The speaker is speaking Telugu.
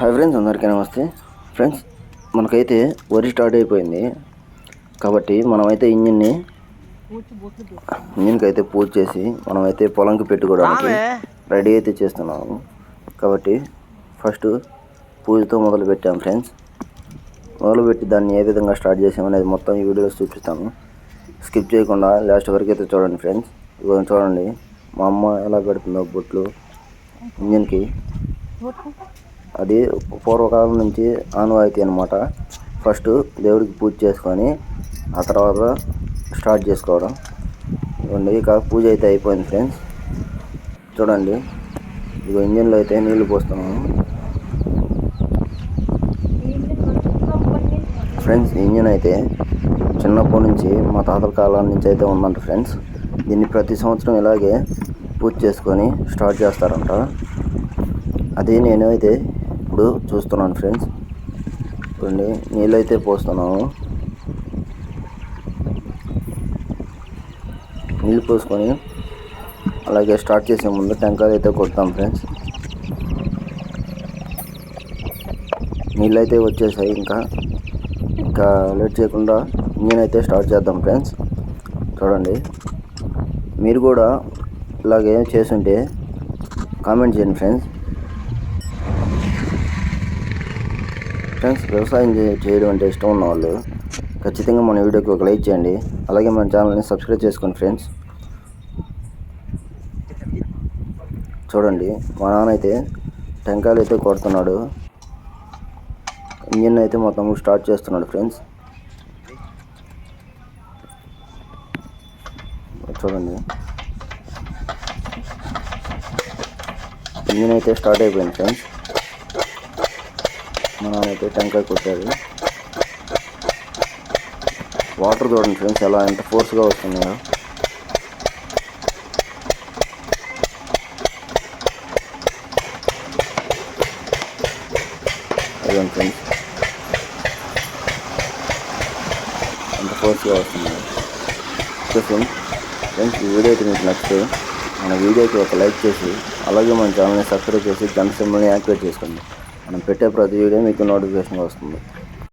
హాయ్ ఫ్రెండ్స్ అందరికీ నమస్తే. ఫ్రెండ్స్ మనకైతే వరి స్టార్ట్ అయిపోయింది. కాబట్టి మనమైతే ఇంజిన్ని ఇంజిన్కి అయితే పూజ చేసి మనమైతే పొలంకి పెట్టుకోవడానికి రెడీ అయితే చేస్తున్నాము. కాబట్టి ఫస్ట్ పూజతో మొదలు పెట్టాము ఫ్రెండ్స్ మొదలుపెట్టి దాన్ని ఏ విధంగా స్టార్ట్ చేసాము అనేది మొత్తం ఈ వీడియోలో చూపిస్తాము. స్కిప్ చేయకుండా లాస్ట్ వరకు అయితే చూడండి ఫ్రెండ్స్ ఇవన్నీ చూడండి మా అమ్మ ఎలా పెడుతుందో బొట్లు ఇంజిన్కి. అది పూర్వకాలం నుంచి ఆనవాయితీ అనమాట ఫస్ట్ దేవుడికి పూజ చేసుకొని ఆ తర్వాత స్టార్ట్ చేసుకోవడం. ఇవ్వండి ఇక పూజ అయితే అయిపోయింది ఫ్రెండ్స్ చూడండి ఇదిగో ఇంజన్లో అయితే నీళ్ళు పోస్తున్నాము. ఫ్రెండ్స్ ఇంజన్ అయితే చిన్నప్పటి నుంచి మా తాతల కాలం నుంచి అయితే ఉందంట ఫ్రెండ్స్ దీన్ని ప్రతి సంవత్సరం ఇలాగే పూజ చేసుకొని స్టార్ట్ చేస్తారంట. అది నేను అయితే ఇప్పుడు చూస్తున్నాను ఫ్రెండ్స్. చూడండి నీళ్ళైతే పోస్తున్నాము. నీళ్ళు పోసుకొని అలాగే స్టార్ట్ చేసే ముందు టెంకాయలు అయితే కొడతాం ఫ్రెండ్స్. నీళ్ళు అయితే వచ్చేసాయి ఇంకా. ఇంకా లేట్ చేయకుండా ఇంజిన్ అయితే స్టార్ట్ చేద్దాం ఫ్రెండ్స్. చూడండి. మీరు కూడా ఇలాగే చేసుంటే కామెంట్ చేయండి ఫ్రెండ్స్. ఫ్రెండ్స్ వ్యవసాయం చేయడం అంటే ఇష్టం ఉన్న వాళ్ళు ఖచ్చితంగా మన వీడియోకి ఒక లైక్ చేయండి. అలాగే మన ఛానల్ని సబ్స్క్రైబ్ చేసుకోండి ఫ్రెండ్స్. చూడండి మా నాన్న అయితే టెంకాయలు అయితే కొడుతున్నాడు. ఇంజిన్ అయితే మొత్తం స్టార్ట్ చేస్తున్నాడు ఫ్రెండ్స్. చూడండి. ఇంజిన్ అయితే స్టార్ట్ అయిపోయింది ఫ్రెండ్స్. మా అయితే టెంకాయ కొట్టాడు వాటర్ చూడండి ఫ్రెండ్స్ ఎలా ఎంత ఫోర్స్గా వస్తున్నాయో అదే ఫ్రెండ్స్. ఎంత ఫోర్స్గా వస్తున్నాయో ఓకే ఫ్రెండ్స్ ఫ్రెండ్స్ ఈ వీడియో అయితే మీకు నచ్చితే మన వీడియోకి ఒక లైక్ చేసి అలాగే మన ఛానల్ని సబ్స్క్రైబ్ చేసి గంట సింబల్ని యాక్టివేట్ చేసుకోండి. మనం పెట్టే ప్రతి వీడియో మీకు నోటిఫికేషన్ వస్తుంది.